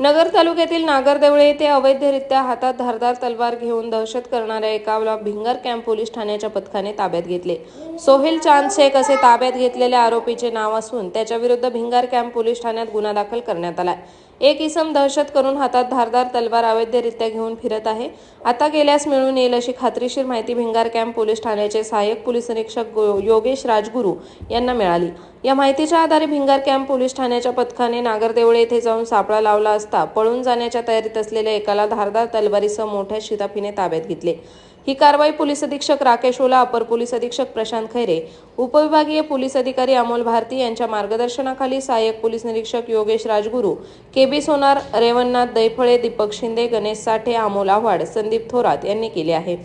नगर तालुक्यातील नागरदेवळे येथे अवैधरित्या हातात धारदार तलवार घेऊन दहशत करणाऱ्या एकाला भिंगर कॅम्प पोलीस ठाण्याच्या पथकाने ताब्यात घेतले. सोहेल चांद शेख असे ताब्यात घेतलेल्या आरोपीचे नाव असून त्याच्याविरुद्ध भिंगार कॅम्प पोलीस ठाण्यात गुन्हा दाखल करण्यात आलाय. एक इसम दहशत करून हातात धारदार तलवार अवैधरित्या घेऊन फिरत आहे. आता गेल्यास मिळून येईल अशी खात्रीशीर माहिती भिंगार कॅम्प पोलीस ठाण्याचे सहाय्यक पोलीस निरीक्षक योगेश राजगुरू यांना मिळाली. या माहितीच्या आधारे भिंगार कॅम्प पोलीस ठाण्याच्या पथकाने नागरदेवळे येथे जाऊन सापळा लावला असता पळून जाण्याच्या तयारीत असलेल्या एकाला धारदार तलवारीसह मोठ्या शिताफीने ताब्यात घेतले. ही कारवाई पोलीस अधीक्षक राकेश ओला अपर पोलीस अधीक्षक प्रशांत खैरे उपविभागीय पोलीस अधिकारी अमोल भारती यांच्या मार्गदर्शनाखाली सहाय्यक पोलीस निरीक्षक योगेश राजगुरू के बी सोनार रेवणनाथ दैफळे दीपक शिंदे गणेश साठे अमोल आव्हाड संदीप थोरात यांनी केले आहे.